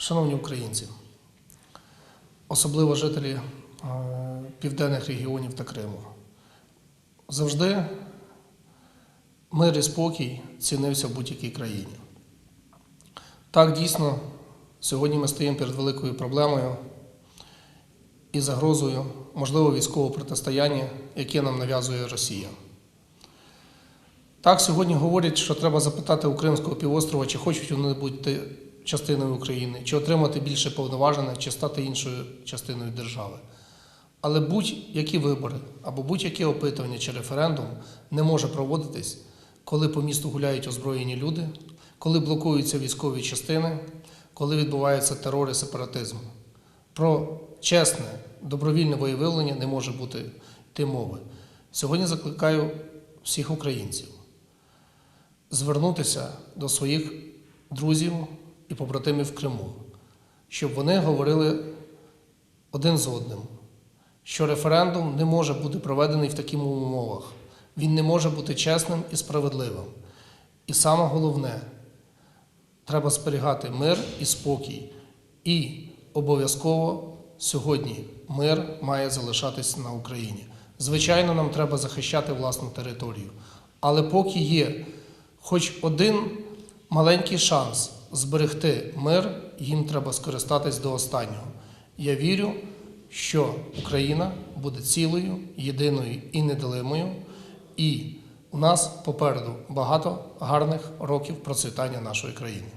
Шановні українці, особливо жителі е, південних регіонів та Криму, завжди мир і спокій цінився в будь-якій країні. Так, дійсно, сьогодні ми стоїмо перед великою проблемою і загрозою можливого військового протистояння, яке нам нав'язує Росія. Так, сьогодні говорять, що треба запитати у Кримського півострова, чи хочуть вони бути частиною України, чи отримати більше повноважень, чи стати іншою частиною держави. Але будь-які вибори або будь-яке опитування чи референдум не може проводитись, коли по місту гуляють озброєні люди, коли блокуються військові частини, коли відбувається терор і сепаратизм. Про чесне, добровільне воєвиявлення не може бути йти мови. Сьогодні закликаю всіх українців звернутися до своїх друзів і побратимів в Криму, щоб вони говорили один з одним, що референдум не може бути проведений в таких умовах. Він не може бути чесним і справедливим. І саме головне, треба зберігати мир і спокій. І обов'язково сьогодні мир має залишатись на Україні. Звичайно, нам треба захищати власну територію. Але поки є хоч один маленький шанс зберегти мир, їм треба скористатись до останнього. Я вірю, що Україна буде цілою, єдиною і неделимою, і у нас попереду багато гарних років процвітання нашої країни.